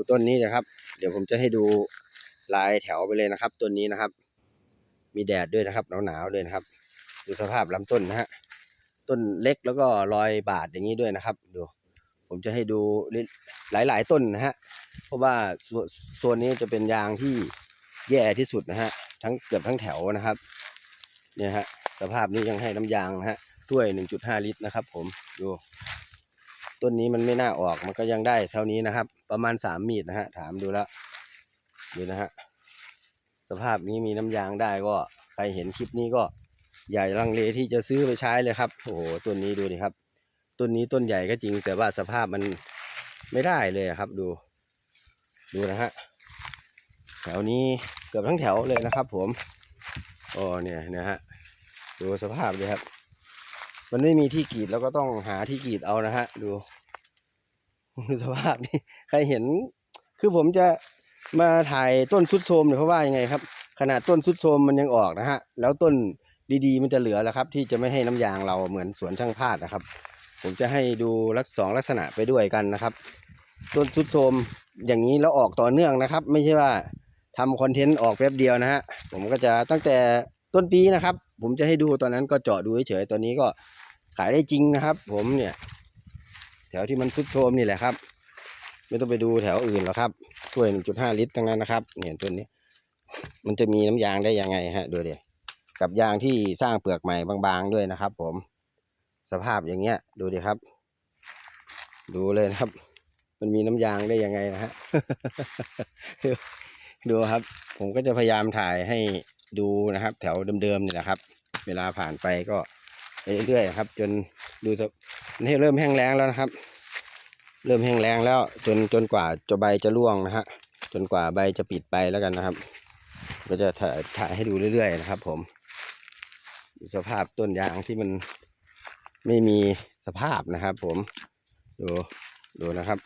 ดูต้นนี้นะครับ เดี๋ยวผมจะให้ดูลายแถวไปเลยนะครับต้นนี้นะครับ มีแดดด้วยนะครับหนาวๆด้วยนะครับ ดูสภาพลำต้นนะฮะต้นเล็กแล้วก็รอยบาดอย่างนี้ด้วยนะครับดูผมจะให้ดูหลาย ๆ ต้นนะฮะเพราะว่าส่วนนี้จะเป็นยางที่แย่ที่สุดนะฮะทั้งเกือบทั้งแถวนะครับ เนี่ยฮะสภาพนี้ยังให้น้ำยางนะฮะถ้วย 1.5 ลิตรนะครับ ผมดู ต้นนี้มันไม่น่าออกมันก็ยังได้เท่านี้นะครับ ประมาณ3มีดนะฮะถามดูแล้วดูนะฮะสภาพนี้มีน้ำยางได้ก็ใครเห็นคลิปนี้ก็อย่ลังเลที่จะซื้อไปใช้เลยครับโอ้โหต้นนี้ดูดิครับต้นนี้ต้นใหญ่ก็จริง แต่ว่าสภาพมันไม่ได้เลยครับดู ดูนะฮะแถวนี้เกือบทั้งแถวเลยนะครับ ผมโอ้เนี่ยนะฮะดูสภาพเลยครับ มันไม่มีที่กรีดแล้วก็ต้องหาที่กรีดเอานะฮะ ดูดูสภาพนี่ใครเห็น คือผมจะมาถ่ายต้นสุดโทมเนี่ยเพราะว่ายังไงครับ ขนาดต้นสุดโทมมันยังออกนะฮะ แล้วต้นดีๆ มันจะเหลือแล้วครับ ที่จะไม่ให้น้ำยางเราเหมือนสวนช่างพาดนะครับ ผมจะให้ดูลักษสองลักษณะไปด้วยกันนะครับ ต้นสุดโทมอย่างนี้แล้วออกต่อเนื่องนะครับ ไม่ใช่ว่าทำคอนเทนต์ออกแป๊บเดียวนะฮะผมก็จะตั้งแต่ต้นปีนะครับ ผมจะให้ดูตอนนั้นก็เจาะดูเฉยๆตอนนี้ก็ายได้จริงนะครับ ผมเนี่ย แถวที่มันสุดโทรมนี่แหละครับ ไม่ต้องไปดูแถวอื่นหรอกครับถ้วย1.5 ลิตรทั้งนั้นนะครับเนี่ยตัวนี้ มันจะมีน้ำยางได้ยังไงฮะดูเดี๋ยวกับยางที่สร้างเปลือกใหม่บางๆด้วยนะครับ ผม สภาพอย่างเงี้ย ดูดิครับ ดูเลยนะครับ มันมีน้ำยางได้ยังไงนะฮะดูครับ ผมก็จะพยายามถ่ายให้ดูนะครับ แถวเดิมๆนี่แหละครับ เวลาผ่านไปก็ ไปเรื่อยๆครับ จนดูสภนี่เริ่มแห้งแล้งแล้วนะครับ เริ่มแห้งแล้งแล้ว จนจนกว่าจะใบจะร่วงนะฮะจนกว่าใบจะปิดไปแล้วกันนะครับ ก็จะถ่ายถ่ายให้ดูเรื่อยๆนะครับ ผมสภาพต้นยางที่มันไม่มีสภาพนะครับ ผมดูดูนะครับ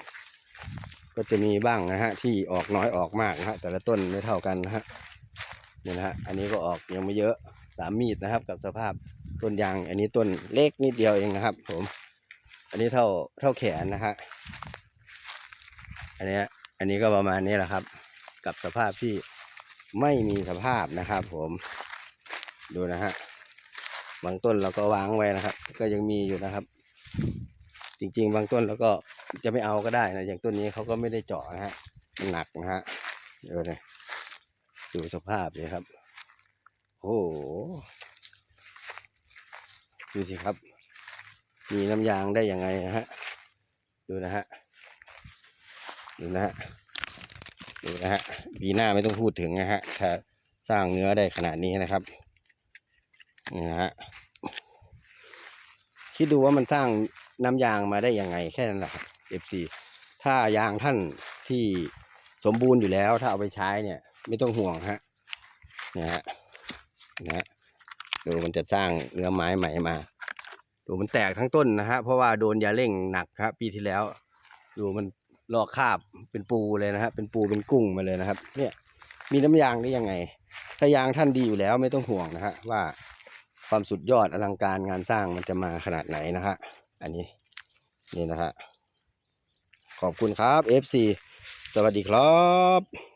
ก็จะมีบ้างนะฮะที่ออกน้อยออกมากนะฮะแต่ละต้นไม่เท่ากันนะฮะเนี่ยนะฮะอันนี้ก็ออกยังไม่เยอะสามมีดนะครับกับสภาพ ต้นยาง อันนี้ต้นเล็กนิดเดียวเองนะครับ ผม อันนี้เท่าเท่าแขนนะฮะอันนี้อันนี้ก็ประมาณนี้แหละครับ กับสภาพที่ไม่มีสภาพนะครับ ผมดูนะฮะบางต้นเราก็วางไว้นะครับ ก็ยังมีอยู่นะครับ จริง ๆ บางต้นเราก็จะไม่เอาก็ได้นะอย่างต้นนี้เขาก็ไม่ได้เจาะนะฮะมันหนักนะฮะเดี๋ยวนะดูสภาพเลยครับ โอ้โห ดูสิครับ มีน้ำยางได้ยังไงนะฮะ ดูนะฮะ ดูนะฮะ ดูนะฮะปีหน้าไม่ต้องพูดถึงนะฮะ ถ้าสร้างเนื้อได้ขนาดนี้นะครับ นี่นะฮะ คิดดูว่ามันสร้างน้ำยางมาได้ยังไงแค่นั้นแหละครับ FC ถ้ายางท่านที่สมบูรณ์อยู่แล้ว ถ้าเอาไปใช้เนี่ย ไม่ต้องห่วงฮะนี่ฮะนะฮะ ดูมันจะสร้างเนื้อไม้ใหม่มา ดูมันแตกทั้งต้นนะฮะเพราะว่าโดนยาเร่งหนักครับ ปีที่แล้ว ดูมันลอกคาบเป็นปูเลยนะฮะเป็นปูเป็นกุ้งมาเลยนะครับ เนี่ย มีน้ำยางได้ยังไง ถ้ายางท่านดีอยู่แล้วไม่ต้องห่วงนะฮะว่าความสุดยอดอลังการงานสร้างมันจะมาขนาดไหนนะฮะอันนี้นี่นะฮะขอบคุณครับ FC สวัสดีครับ